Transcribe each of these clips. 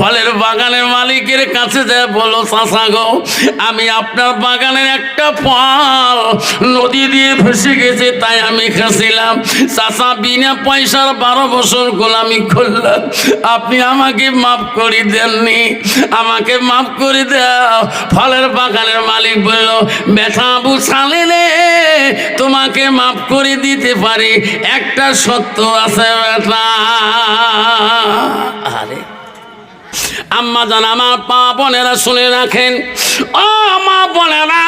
ফলের বাগানের মালিকের কাছে যায়, বলো চাষা গো, আমি আপনার বাগানের একটা ফল নদী দিয়ে ভেসে গেছে, তাই আমি খাসিলাম চাষা বিনা পয়সার বারো বছর গোলামি করলাম। আপনি আমাকে মাফ করে দেননি, আমাকে মাফ করে দাও। ফলের বাগানের মালিক বলল, ব্যথা বুঝালে রে তোমাকে মাফ করে দিতে পারি, একটা সত্য আছে ব্যথা আরে আম্মা জান, আমার পা বোনেরা শুনে রাখেন। ও মা বোনেরা,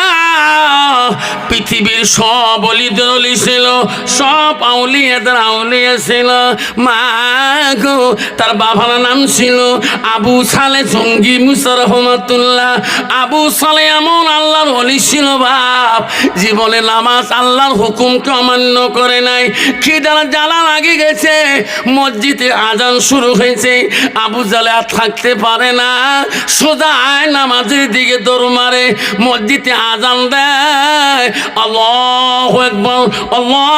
পৃথিবীর সব অলিদের অলি ছিল, সব আউলিয়াদের আউলিয়া ছিল। মা গো, তার বাবার নাম ছিল আবু সালে জঙ্গি মুসা রহমাতুল্লাহ। আবু সালে এমন আল্লাহর অলি ছিল বাপ জীবনে নামাজ আল্লাহর হুকুমকে অমান্য করে নাই। খিদার জ্বালা লাগে গেছে, মসজিদে আজান শুরু হয়েছে। আবু জালে আর থাকতে পারে না। সোজা নামাজের দিকে দৌড় মারে মসজিদে আজান দেয়। আল্লাহ একবার আল্লাহ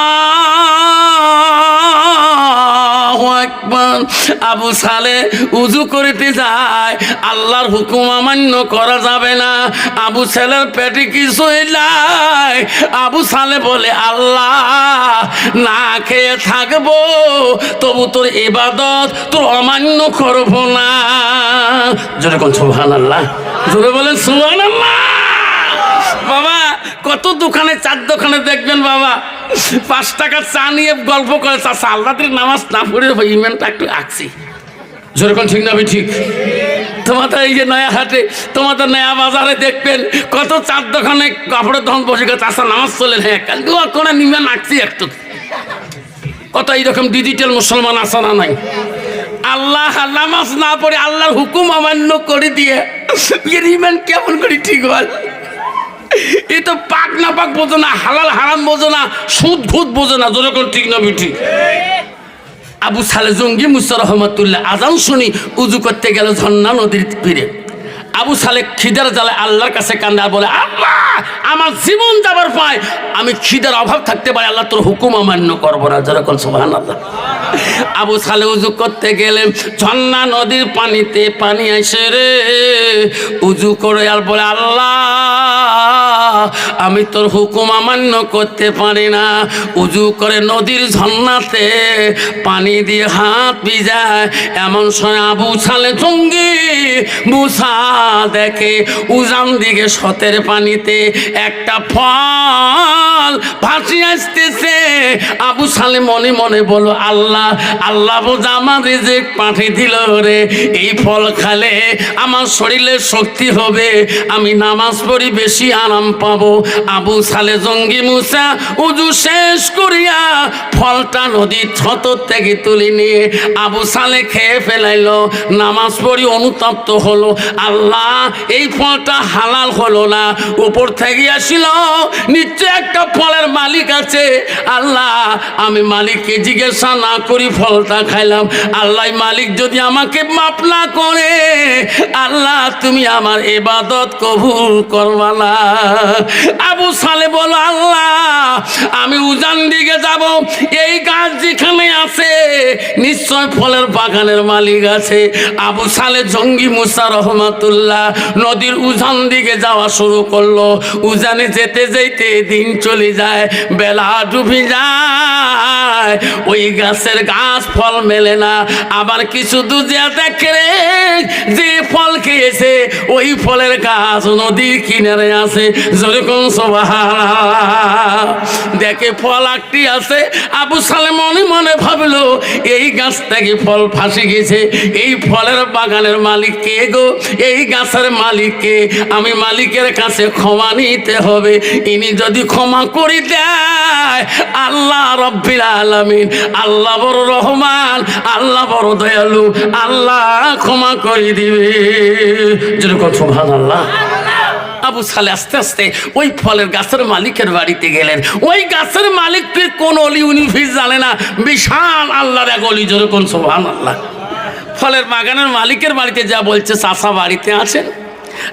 আবু সালে উজু করিতে যায়। আল্লাহর হুকুম অমান্য করা যাবে না। আবু ছেলের পেটে নাই। আবু সালে বলে, আল্লাহ, না খেয়ে থাকব, তবু তোর ইবাদত, তোর অমান্য করব না। জোরে কোন সুবহান আল্লাহ জোরে বলেন সুবহান আল্লাহ কত দোকানে, চার দোকানে দেখবেন বাবা, পাঁচ টাকা চা নিয়ে গল্প করে, চা আল্লাদের নামাজ না পড়ে ইমেনটা একটু আঁকছি। যেরকম ঠিক না ঠিক। তোমাদের এই যে নয়া হাটে, তোমাদের নয়া বাজারে দেখবেন, কত চার দোকানে কাপড়ের দোকান বসে গেছে আসা নামাজ চলে হ্যাঁ করে নিমেন আঁকছি একটু। কত এইরকম ডিজিটাল মুসলমান আসা না নাই? আল্লাহ নামাজ না পড়ে, আল্লাহর হুকুম অমান্য করে দিয়ে ইমান কেমন করে ঠিক হয়? এই তো পাক না পাক বোঝো না, হালাল হারাম বোঝো না, সুদ ভূত বোঝো না, যেরকম ঠিক না বিঠি আবু সালে জঙ্গি মুসা রহমতুল্লাহ আজান শুনি উজু করতে গেল ঝর্ণা নদীর তীরে। আবু সালে খিদার জালে আল্লাহর কাছে কান্দা বলে আল্লাহ আমার জীবন যাবার পায়। আমি খিদার অভাব থাকতে পারি, আল্লাহ তোর হুকুম অমান্য করব না, যেরকম সোহান আল্লাহ আবু সালে উজু করতে গেলে ঝর্ণা নদীর পানিতে পানি আসে রে। উজু করে আর বলে, আল্লাহ আমি তোর হুকুম অমান্য করতে পারি না। উজু করে নদীর ঝর্ণাতে পানি দিয়ে হাত ভিজায়। এমন সময় আবু সালে জঙ্গি বুসা দেখে উজান দিকে সতের পানিতে একটা ফল ভাসি আসতেছে। আবু সালে মনে মনে বলো আল্লাহ আল্লাহ বোঝা আমার রেজেক পাঠিয়ে দিল রে। এই ফল খালে আমার শরীরে শক্তি হবে। আমি নামাজ পড়ি, বেশি আরাম পাবো। আবু সালে জঙ্গি মুসা উজু শেষ করিয়া ফলটা নদীর ছতর থেকে তুলে নিয়ে আবু সালে খেয়ে ফেলাইল। নামাজ পড়ি অনুতপ্ত হলো। আল্লাহ, এই ফলটা হালাল হলো না। উপর থেকে আসিল নিশ্চয় একটা ফলের মালিক আছে। আল্লাহ, আমি মালিককে জিজ্ঞাসা না করি ফলটা খাইলাম। আল্লাহ মালিক যদি আমাকে মাপ না করে, আল্লাহ, তুমি আমার এবাদত কবুল করবা না। আবু সালে বলো, আল্লাহ, আমি উজান দিকে যাব। এই গাছ যেখানে আছে, নিশ্চয় ফলের বাগানের মালিক আছে। আবু সালে জঙ্গি মুসা রহমাতুল্লাহ নদীর উজান দিকে যাওয়া শুরু করল। উজানে যেতে যেতে দিন চলে যায়, বেলা ডুবি যায়। ওই গাছের গাছ ফল মেলে না। আবার কিছু দুজিয়া দেখে রে, যে ফল খেয়েছে, ওই ফলের গাছ নদীর কিনারে আছে। সবাই দেখে ফল একটি আছে। আবু সালে মনে মনে ভাবলো, এই গাছ থেকে ফল ফাঁসে গেছে। এই ফলের বাগানের মালিক কে গো? এই গাছের মালিককে আমি মালিকের কাছে ক্ষমা নিতে হবে। ইনি যদি ক্ষমা করে দেয়, আল্লাহ রব্বিল আলামিন, আল্লাহ বড় রহমান, আল্লাহ বড় দয়ালু, আল্লাহ ক্ষমা করে দিবে। যেরকম সুবহান আল্লাহ আবু সালে আস্তে আস্তে ওই ফলের গাছের মালিকের বাড়িতে গেলেন। ওই গাছের মালিককে কোন অলি উনিফিস জানে না। বিশাল আল্লাহর এক অলি যেরকম সোহান আল্লাহ ফলের বাগানের মালিকের বাড়িতে যা বলছে, চাষা বাড়িতে আছেন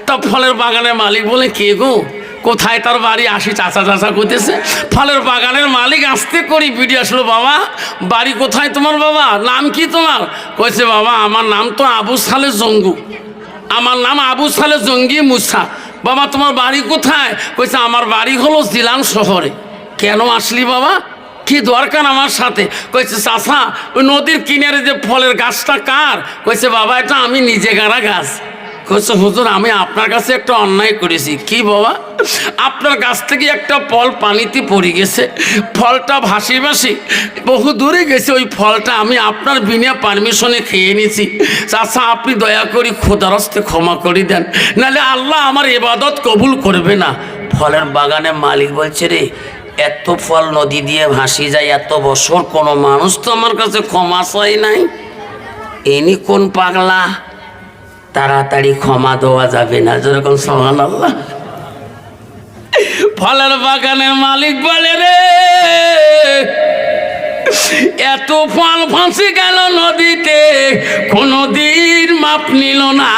তা ফলের বাগানের মালিক বলে, কে গো? কোথায় তার বাড়ি? আসি চাচা চাচা করতেছে ফলের বাগানের মালিক আসতে করি বিড়ি আসলো বাবা। বাড়ি কোথায় তোমার বাবা? নাম কি তোমার? কইছে, বাবা, আমার নাম তো আবু সালে জঙ্গু। আমার নাম আবু সালে জঙ্গি মুসা। বাবা, তোমার বাড়ি কোথায়? কইছে, আমার বাড়ি হলো জিলান শহরে। কেন আসলি বাবা? কি দরকার আমার সাথে? কইছে চাষা ওই নদীর কিনারে যে ফলের গাছটা কার? কইছে, বাবা, এটা আমি নিজে গাড়া গাছ। কইছে, হুজুর, আমি আপনার কাছে একটা অন্যায় করেছি। কি বাবা? আপনার কাছ থেকে একটা ফল পানিতে পড়ে গেছে। ফলটা ভাসি ভাসি, বহু দূরে গেছে। ওই ফলটা আমি আপনার বিনা পারমিশনে খেয়ে নিয়েছি। চাষা আপনি দয়া করে খোদারস্তে ক্ষমা করে দেন। নাহলে আল্লাহ আমার এবাদত কবুল করবে না। ফলের বাগানে মালিক বলছে, রে, এত ফল নদী দিয়ে ভাসি যায়, এত বছর কোনো মানুষ তো আমার কাছে ক্ষমা চাই নাই। এনি কোন পাগলা তাড়াতাড়ি ক্ষমা দেওয়া যাবে না। যেরকম সমান আল্লাহ ফলের বাগানের মালিক বলে রে, এত ফল ফাঁসি গেল নদীতে কোনো দিন মাপ নিল না।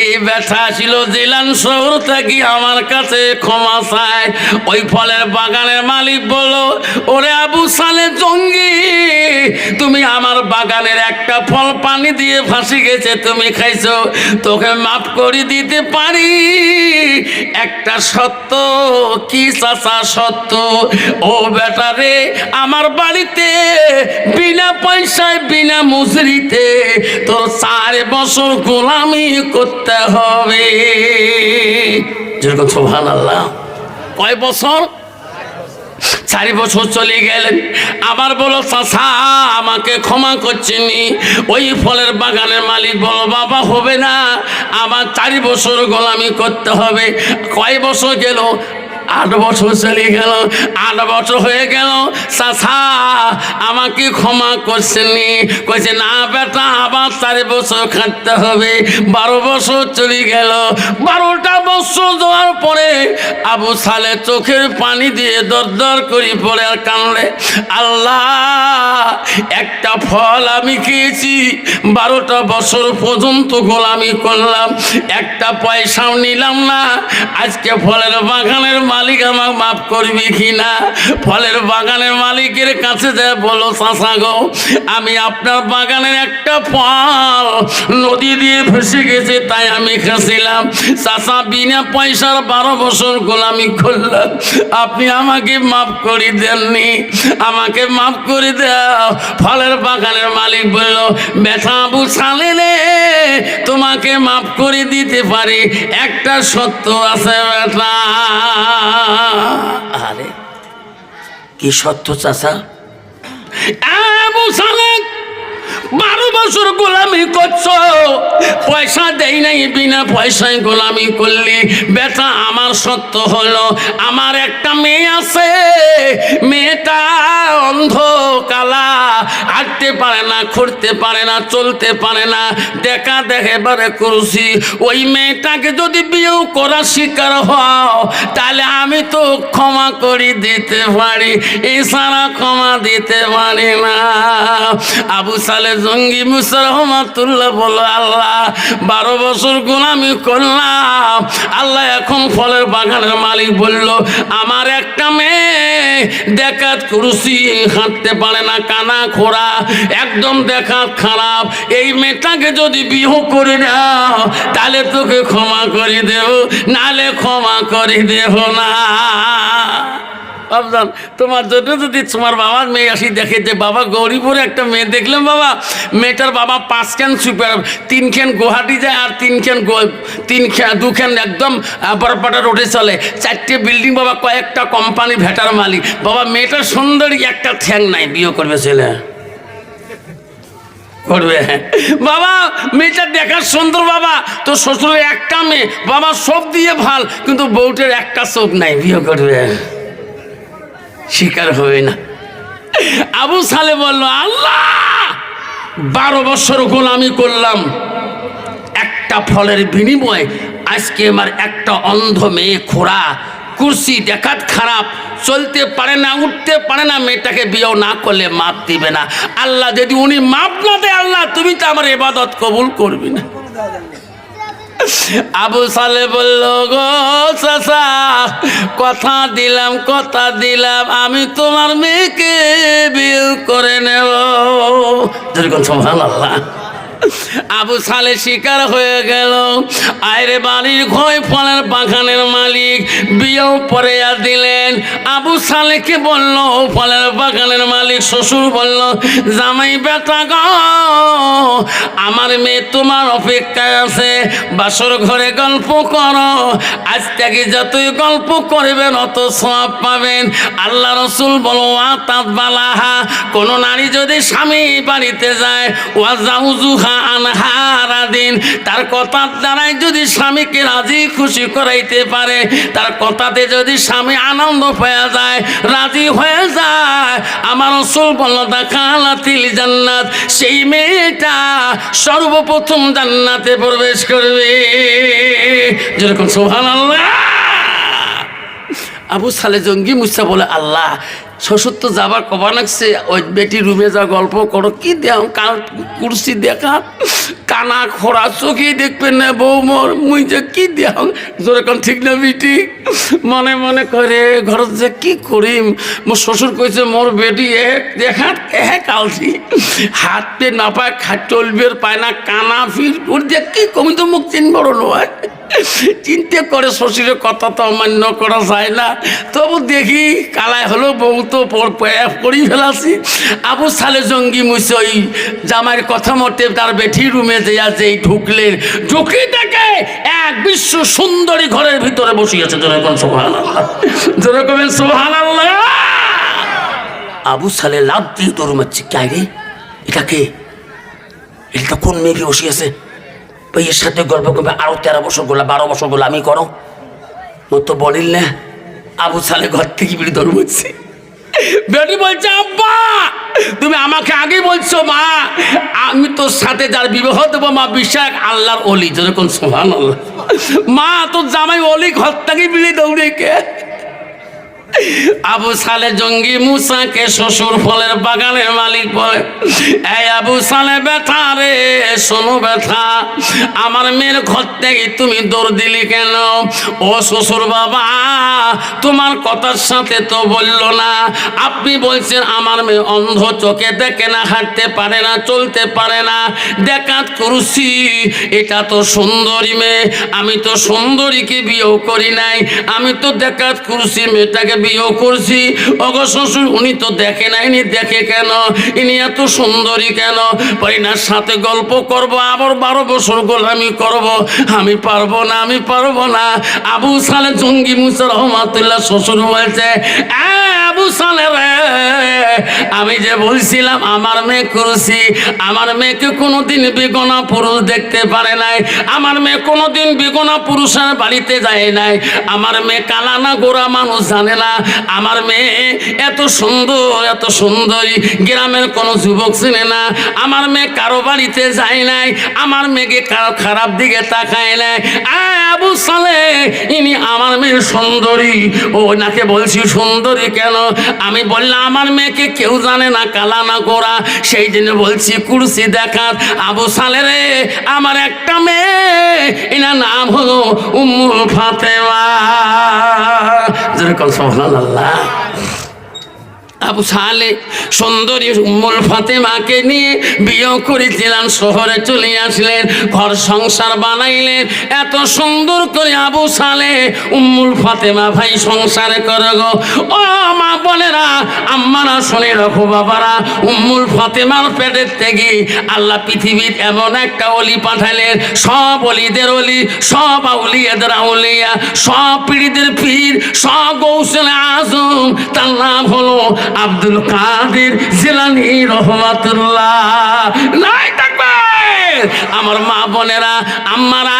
এই ব্যথা ছিল জেলান শহর থেকে আমার কাছে ক্ষমা চায়। ওই ফলের বাগানের মালিক বলল, ওরে আবু সালে জঙ্গি, তুমি আমার বাগানের একটা ফল পানি দিয়ে ফাঁসি গেছে, তুমি খাইছো, তোকে মাফ করে দিতে পারি। একটা সত্য, কি চাচা সত্য? ও বেটা রে, আমার বাড়িতে বিনা পয়সায়, বিনা মুজরিতে তোর চার বছর গোলামি করতে হবে। যেরকম সোহান আল্লাহ কয় বছর? চারি বছর চলে গেলেন। আবার বলো চাষা আমাকে ক্ষমা করছেনি ওই ফলের বাগানের মালিক বলো, বাবা, হবে না। আমার চারি বছর গোলামি করতে হবে। কয় বছর গেল? আট বছর চলে গেল, আট বছর হয়ে গেল। চাষা আমাকে ক্ষমা করছেনি কইছে, না বেটা, আবার চারি বছর খাটতে হবে। বারো বছর চলে গেল। বারোটা বছর দেওয়ার পরে আবু সালে চোখের পানি দিয়ে দর দর করি পড়ে আর কানলে। আল্লাহ, একটা ফল আমি খেয়েছি। বারোটা বছর পর্যন্ত গোলামি করলাম। একটা পয়সাও নিলাম না। আজকে ফলের বাগানের মালিক আমাকে মাফ করবি কি না ফলের বাগানের মালিকের কাছে যায় বলো চাষা গো, আমি আপনার বাগানের একটা ফল নদী দিয়ে ভেসে গেছে, তাই আমি খেয়েছিলাম চাষা বিনা পয়সার বারো বছর গোলামি করলাম। আপনি আমাকে মাফ করে দেননি। আমাকে মাফ করে দাও। ফলের বাগানের মালিক বলল, ব্যথা বুঝালে রে তোমাকে মাফ করে দিতে পারি। একটা সত্য আছে ব্যথা আরে কি সত্য চাষা বারো বছর গোলামি করছ। পয়সা দেই নাই, বিনা পয়সায় গোলামি করলি বেটা আমার সত্য হলো। আমার একটা মেয়ে আছে, মেয়েটা অন্ধ কালা হাঁটতে পারে না খুঁড়তে পারে না, চলতে পারে না। দেখা দেখে বারে করছি, ওই মেয়েটাকে যদি বিয়েও করা শিকার হও, তাহলে আমি তো ক্ষমা করে দিতে পারি। এছাড়া ক্ষমা দিতে পারি না। আবু সালে জঙ্গি মুসা রহমাতুল্লাহ বলো, আল্লাহ, বারো বছর গোলামি করলাম। আল্লাহ এখন ফলের বাগানের মালিক বলল, আমার একটা মেয়ে দেখাত কুরুসি, হাঁটতে পারে না, কানা খোরা একদম দেখাত খারাপ। এই মেয়েটাকে যদি বিহ করে নাও, তাহলে তোকে ক্ষমা করে দেব নালে ক্ষমা করে দেব না। ভাবলাম, তোমার জন্য যদি তোমার বাবার মেয়ে আসি, দেখে যে বাবা গৌরীপুরে একটা মেয়ে, দেখলাম বাবা, মেয়েটার বাবা পাঁচ খান সুপার, তিন খান গুয়াহাটি যায় আর তিন গো- তিন দু খান একদম বরপাটা রোডে চলে। চারটে বিল্ডিং বাবা, কয়েকটা কোম্পানি ভেটার মালিক। বাবা, মেয়েটার সুন্দরী একটা ঠ্যাং নাই, বিয়ে করবে ছেলে। করবে। বাবা, মেয়েটা দেখার সুন্দর বাবা তো শ্বশুরের একটা মেয়ে, বাবা সব দিয়ে ভালো, কিন্তু বউটের একটা চোখ নাই, বিয়ে করবে। শিকার হবে না। আবু সালে বলল, আল্লাহ, বারো বছর গোলামি করলাম। একটা ফলের বিনিময়ে আজকে আমার একটা অন্ধ মেয়ে খোড়া, কুর্সি দেখাত খারাপ, চলতে পারে না, উঠতে পারে না, মেয়েটাকে বিয়েও না করলে মাপ দিবে না। আল্লাহ যদি উনি মাপ না দেয়, আল্লাহ, তুমি তো আমার এবাদত কবুল করবি না। আবু সালে বলল, গো চাচা, কথা দিলাম কথা দিলাম, আমি তোমার মেয়েকে বিয়ে করে নেব। যেরকম সোহান আল্লাহ আবু সালে শিকার হয়ে গেল। আয়রে বাড়ির ঘয় ফলের বাগানের মালিক, বিয়েও পরে দিলেন। আবু সালেকে বলল ফলের বাগানের মালিক, শ্বশুর বলল, জামাই বেটা গো, আমার মেয়ে তোমার অপেক্ষায় আছে, বাসর ঘরে গল্প করো। আজ থেকে যতই গল্প করবেন, অত সব পাবেন। আল্লাহ রসুল বলো আতাত বালাহা কোনো নারী যদি স্বামী বাড়িতে যায় ওয়া জাউজুহা আনহারা দিন। তার কথার দ্বারাই যদি স্বামীকে রাজি, খুশি করাইতে পারে, তার কথাতে যদি স্বামী আনন্দ যায়, রাজি হয়ে যায়, আমার জান্নাত সেই মেয়েটা সর্বপ্রথম জান্নাতে প্রবেশ করবে। যেরকম সোহান আবু সালে জঙ্গি মুসা বলে, আল্লাহ শ্বশুর তো যাবার কবা লাগছে, ওই বেটি রুমে যা গল্প করো, কি দেও কার কুর্সি দেখা, কানা খোড়া চোখেই দেখবেন না বউ মোর মুই যে কি দেও যেরকম ঠিক না বেটি? মনে মনে করে, ঘরত যে কি করিম? মোর শ্বশুর কইছে, মোর বেটি এক, দেখা এক কালছি। হাত পে না পায়, খাট চলবের পায় না, কানা ফির ওর যে কি কমি তো মুখ চিন বড় নয় চিন্তা করে শ্বশুরের কথা তো অমান্য করা যায় না। তবু দেখি, কালায় হলো বউ তো পড়ি ফেলাছি। আবু সালে জঙ্গি মুসই জামাইয়ের কথা মতে তার বেঠি রুমে দেয়া যেই ঢুকলেন, ঢুকি দেখে এক বিশ্ব সুন্দরী ঘরের ভিতরে বসিয়েছে। যেরকম সোহান যেরকম সোহান আবু সালে লাভ দিয়ে তোর মারছি কে এটা কে? এটা কোন মেয়ে বসিয়েছে? এর সাথে গল্প করবে, আরও তেরো বছর গোলা, বারো বছর গোলা, আমি করো। মোর তো বলিল না, আবু সালে ঘর থেকে বিড়ি ধর বলছি বেটি বলছে, আব্বা, তুমি আমাকে আগে বলছো, মা, আমি তোর সাথে যার বিবাহ দেবো, মা বিশ্বাস আল্লাহর অলি। যেরকম সোহান আল্লাহ মা, তোর জামাই অলি, ঘর থেকে বিড়ি দৌড়ে কে আবু সালে জঙ্গি মুসাকে শ্বশুর ফলের বাগানের মালিক বলে, এই আবু সালে ব্যথা রে, শোনো ব্যথা, আমার মেয়ের ঘর থেকে তুমি দৌড় দিলি কেন? ও শ্বশুর বাবা, তোমার কথার সাথে তো বলল না। আপনি বলছেন আমার মেয়ে অন্ধ চোখে দেখে না, হাঁটতে পারে না, চলতে পারে না। দেখাত করছি, এটা তো সুন্দরী মেয়ে, আমি তো সুন্দরীকে বিয়েও করি নাই, আমি তো দেখাত করছি মেয়েটাকে বিয়েও করছি। অগ শ্বশুর, উনি তো দেখে নি দেখে কেন? ইনি এত সুন্দরী কেন? পারিনার সাথে গল্প করব, আবার বারো বছর গোলামি করব। আমি পারব না, আমি পারব না। আবু সালে জঙ্গি মুসা রহমাতুল্লাহ শ্বশুর বলছে আবু সালে রে, আমি যে বলছিলাম আমার মেয়ে করছি, আমার মেয়েকে কোনোদিন বেগনা পুরুষ দেখতে পারে নাই। আমার মেয়ে কোনোদিন বেগনা পুরুষের বাড়িতে যায় নাই। আমার মেয়ে কালা না গোড়া মানুষ জানে না আমার মেয়ে এত সুন্দর, এত সুন্দরী। গ্রামের কোনো যুবক চিনে না। আমার মেয়ে কারও বাড়িতে যায় নাই। আমার মেয়েকে কারও খারাপ দিকে তাকায় নাই। আবু সালে ইনি আমার মেয়ে সুন্দরী। ও নাকে বলছি, সুন্দরী কেন? আমি বললাম, আমার মেয়েকে কেউ জানে না, কালা না গোড়া। সেই জন্য বলছি, কুরসি দেখার আবু সালে রে, আমার একটা মেয়ে। এনার নাম হলো উম্মুল ফাতেমা। যেরকম সোহান আল্লাহ আবু সালে সুন্দরী উম্মুল ফাতেমাকে নিয়ে বিয়ে করেছিলেন, শহরে চলে আসলেন, ঘর সংসার বানাইলেন। এত সুন্দর করে আবু সালে উম্মুল ফাতেমা ভাই সংসার করে গো। ও মা বোনেরা, আম্মারা শুনে রাখো বাবারা, উম্মুল ফাতেমার পেটের থেকে আল্লাহ পৃথিবীর এমন একটা অলি পাঠালেন, সব অলিদের অলি, সব আউলিয়াদের আউলিয়া, সব পীড়িতের পীর, সব গৌসলে আজম, তার নাম হলো আব্দুল কাদের জিলানি রহমাতুল্লাহ। নাই থাকবে আমার মা বোনেরা আম্মারা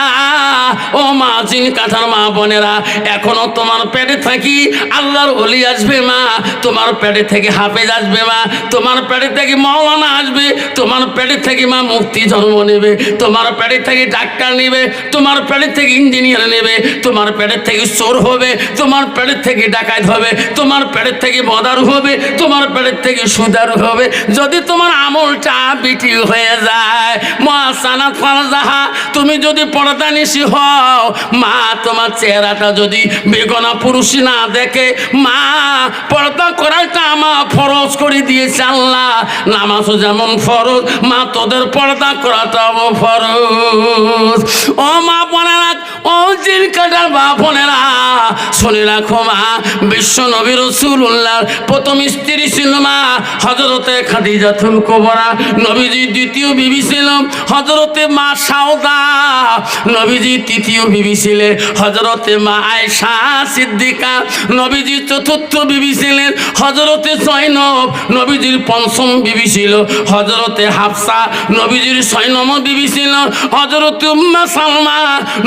ও মা জিন কাঠার মা বোনেরা এখনও তোমার পেটে থাকি আল্লাহর অলি আসবে মা তোমার পেটে থেকে হাফেজ আসবে মা তোমার পেটে থেকে মৌলানা আসবে তোমার পেটে থেকে মা মুক্তি জন্ম নেবে তোমার পেটে থেকে ডাক্তার নেবে তোমার পেটে থেকে ইঞ্জিনিয়ার নেবে তোমার পেটের থেকে চোর হবে তোমার পেটের থেকে ডাকাত হবে তোমার পেটের থেকে মদার হবে তোমার পেটের থেকে সুদার হবে যদি তোমার আমলটা বিটি হয়ে যায় মহাসানাত ফারজাহা, তুমি যদি পর্দা নিশি হও, মা তোমার চেহারাটা যদি বেগনা পুরুষ না দেখে, মা পর্দা করাটা মা ফরজ করে দিয়েছে আল্লাহ। নামাজও যেমন ফরজ, মা তোদের পর্দা করাটাও ফরজ। ও মা বোনেরা ও জিন কাটার বা বোনেরা, শুনে রাখো মা বিশ্ব নবী রসুল্লাহর প্রথম স্ত্রী ছিল মা হজরতে খাদিজাতুল কোবরা। নবীজি দ্বিতীয় বিবি ছিল হজরতে মা সাউদা নবীজি তৃতীয় বিবি ছিলেন হজরতে মা আয়সা সিদ্দিকা। নবীজি চতুর্থ বিবি ছিলেন হজরতে জৈনব নবীজির পঞ্চম বিবি ছিল হজরতে হাফসা। নবীজির নম্বর বিবি ছিল হজরত উম্মা সালমা।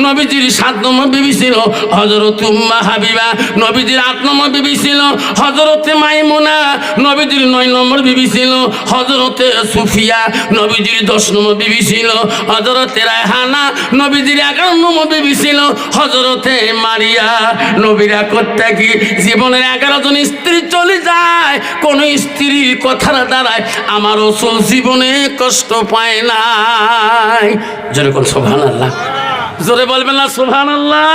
নবীজির সাত নম্বর বিবি ছিল হজরত উম্মা হাবিবা। নবীজির আট নম্বর বিবি ছিল হজরতে মাইমুনা। নবীজির নয় নম্বর বিবি ছিল হজরতে সুফিয়া। নবীজির দশ নম্বর বিবি ছিল হজরতে রায়হানা। নবীজির এগারো নম্বর বিবি ছিল হজরতে মারিয়া। নবীরা করতে কি? জীবনের এগারো জন স্ত্রী চলে যায়। কোন স্ত্রীর কথার দ্বারায় আমার ওসল জীবনে কষ্ট পায় নাই। যেরকম সোভান আল্লাহ জোরে বলবেন না সোহান আল্লাহ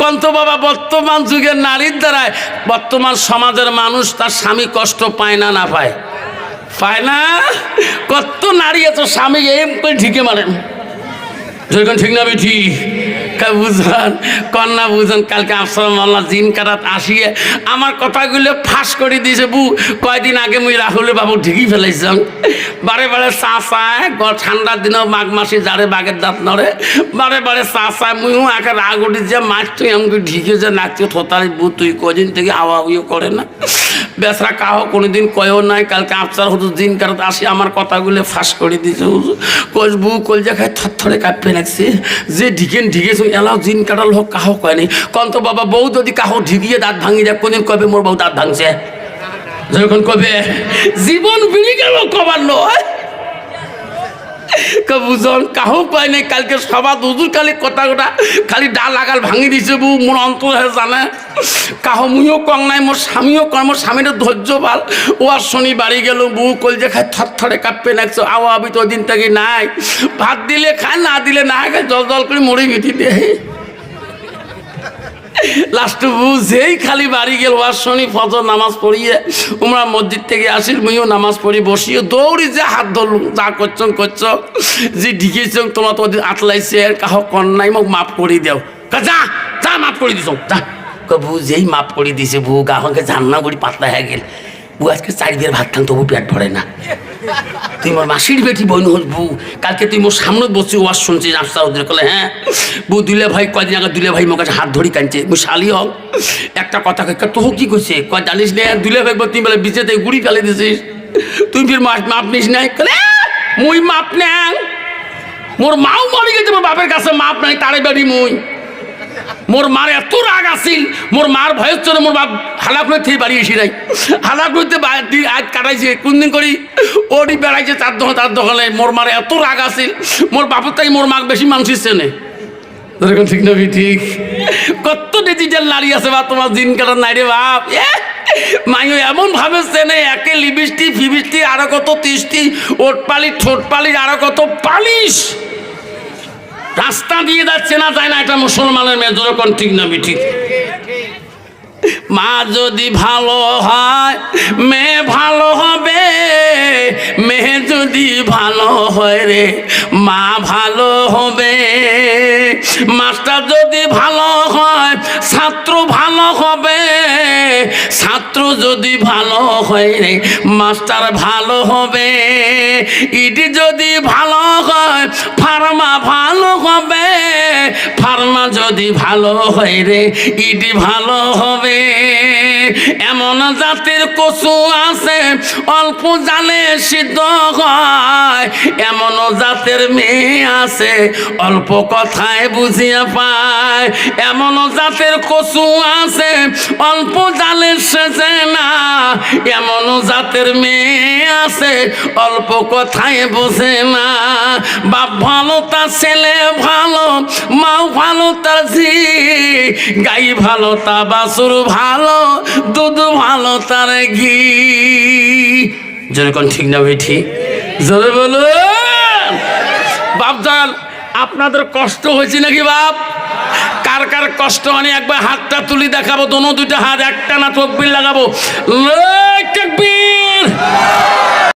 কন্ত বাবা, বর্তমান যুগের নারীর দ্বারায় বর্তমান সমাজের মানুষ তার স্বামী কষ্ট পায় না না পায়? পায় না? কত নারী এত স্বামী এম করে ঢিকে মারেন। ঠিক না, বেঠি? বুঝান, কন্যা বুঝান, কালকে আফসার মাল্লা জিন কারাত আসিয়ে আমার কথাগুলো ফাঁস করে দিয়েছে, বু, কয়দিন আগে মুই রাহুলে বাবু ঢিকি ফেলাইছিলাম। বারে বারে চা চায় ঠান্ডার দিনেও মাঘ মাসে যারে বাঘের দাঁত নড়ে। বারে বারে চা চায়, মুইও একে রাগ উঠি যে মাছ তুই আমাকে ঢিকে যে নাচতে থতারি বু, তুই কদিন থেকে আওয়া করে না। বেসরা কাহ কোনোদিন কয়েও নাই, কালকে আফসার হতো দিন কারত আসি, আমার কথাগুলো ফাঁস করে দিয়েছে হুজুর। কসবু কলজা খায় থরথরে কাঁপে লাগছে। যে ঢিকেন ঢিকেছ, এলাও দিন কাটাল হোক কাহ কয়নি কন্ত বাবা, বউ যদি কাহ ঢিকিয়ে দাঁত ভাঙি যায় কোনদিন কবে মোর বউ দাঁত ভাঙছে? যখন কবে জীবন বিড়ি গেল, কবার নয়। বুঝন কাহো পায় নাই, কালকে সবার দুজুর কালি কথা কটা খালি ডা লাগাল ভাঙি দিছে বউ মোর অন্তর হে জানে। কাহো মুইও কং নাই মোর স্বামীও কং মোর স্বামীর ধৈর্য ভালো। ও আর শনি বাড়ি গেল, বউ কল যে খাই থর থরে কাঁপবে নাকছো আও আবি তো দিন থেকে নাই? ভাত দিলে খায় না দিলে না খায় জল জল করে মরে গেছি দেয় লাস্টে বুঝেই খালি বাড়ি গেল, আর শনি ফজর নামাজ পড়িয়ে তোমরা মসজিদ থেকে আসির মুইও নামাজ পড়ি বসিয়ে দৌড়ি যে হাত ধরলুম, যা করছ করছ, যে ঢিকেছ, তোমার তো আতলাইছে কাহ কন্যাই মোক মাফ করে দেও। যা যা মাফ করে দিছ, যা। যেই মাফ করে দিছে, বউ গাহকে জান্না করি পাতলা হয়ে গেল। বউ আজকে চারি দিয়ে ভাত খান তবু পেট ভরে না। তুই মোর মাসির বেটি বোন হল বউ কালকে তুই মোর সামনে বসে ওয়াজ শুনছিস রাস্তা ওদের কলে হ্যাঁ? বউ দুলে ভাই কয়দিন আগে দুলে ভাই মোর কাছে হাত ধরি কানছে মুই শালি হক একটা কথা কই তোহ কি কইছে? কয় জানিস নে দুলে ভাই তুই বলে বিচেতে গুড়ি ফেলে দিছিস। তুই ফির মাপ নিস নাই কলে "এ, মুই মাপ নেন মোর মাও মরে গেছে মোর বাপের কাছে মাপ নাই তারে বেড়ি মুই। মোর মার এত রাগ আসিল মোর মার ভয়ের জন্য মোর বাপ হালাপুরের থেকে বাড়ি এসে নাই। হালাপুরতে আজ কাটাইছে, কোনদিন করি? ওটি বেড়াইছে চার দোকান, চার দোকানে। মোর মার এত রাগ আসিল মোর বাপের তাই মোর মাক বেশি মানুষের চেনে। ঠিক নবি ঠিক? কত ডিজিটাল নারী আছে বা তোমার দিন কাটার নাই বাপ? মাইও এমন ভাবে চেনে, একে লিপস্টিক ফিবিস্টিক আরও কত তিষ্টি ওট পালি ঠোঁট পালি আরও কত পালিশ। রাস্তা দিয়ে যাচ্ছে না যায় না এটা মুসলমানের মেয়ে যেরকম ঠিক না ঠিক মা যদি ভালো হয়, মেয়ে ভালো হবে, মেয়ে যদি ভালো হয় রে, মা ভালো হবে। মাস্টার যদি ভালো হয়, ছাত্র ভালো হবে যদি ভালো হয় রে মাস্টার ভালো হবে। ইডি যদি ভালো হয় ফার্মা ভালো হবে। ফার্মা যদি ভালো হয় রে ইডি ভালো হবে। এমন জাতের কচু আছে, অল্প জালে সিদ্ধ হয়। এমন জাতের মেয়ে আছে, অল্প কথায় বুঝিয়া পায়। এমন জাতের কচু আছে, অল্প জালে সেজে না। এমন জাতের মেয়ে আছে, অল্প কথায় বোঝে না। বাপ ভালো, তার ছেলে ভালো, মাও ভালো তার ঝি গাই ভালো তা, বাসুর ভালো, দুধ ভালো তার ঘি। যেরকম ঠিক না ঠিক? জোরে বলুন। বাপজান আপনাদের কষ্ট হয়েছে নাকি বাপ? কার কার কষ্ট মানে একবার হাতটা তুলি দেখাবো, দোনো দুইটা হাত, একটা না তকবির লাগাবো। তকবীর!